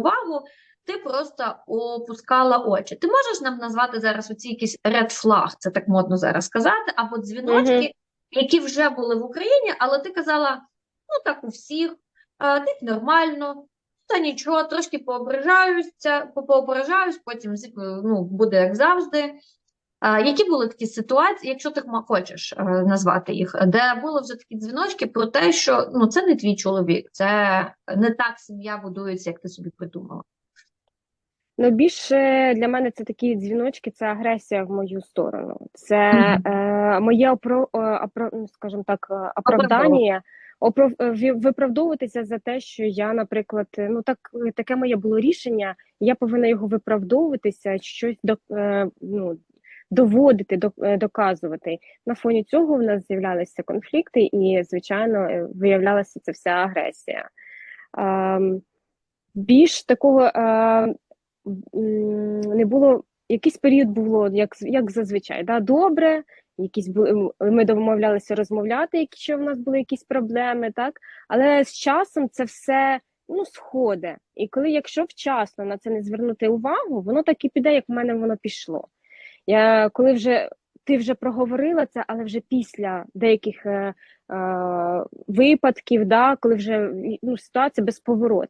увагу, ти просто опускала очі. Ти можеш нам назвати зараз оці якісь red flag, це так модно зараз сказати, або дзвіночки, які вже були в Україні, але ти казала, ну так у всіх, так нормально, та нічого, трошки поображаюся, по- поображаюсь, потім ну, буде як завжди. Які були такі ситуації, якщо ти хочеш е, назвати їх, де були вже такі дзвіночки про те, що ну, це не твій чоловік, це не так сім'я будується, як ти собі придумала. Ну, більше для мене це такі дзвіночки, це агресія в мою сторону. Це Мгм. е, моє опро, е, опро, ну, скажімо так, е, оправдання, опро, е, виправдовуватися за те, що я, наприклад, ну так таке моє було рішення, я повинна його виправдовуватися, щось до, е, ну, доводити, е, доказувати. На фоні цього в нас з'являлися конфлікти, і, звичайно, е, виявлялася ця вся агресія. Ем, більш такого е, не було. Якийсь період було як, як зазвичай, да, добре. Якісь були, ми домовлялися розмовляти, якщо в нас були якісь проблеми, так але з часом це все ну сходить. І коли, якщо вчасно на це не звернути увагу, воно так і піде, як в мене воно пішло. Я коли вже ти вже проговорила це, але вже після деяких е, е, випадків, да, коли вже ну, ситуація безповоротна.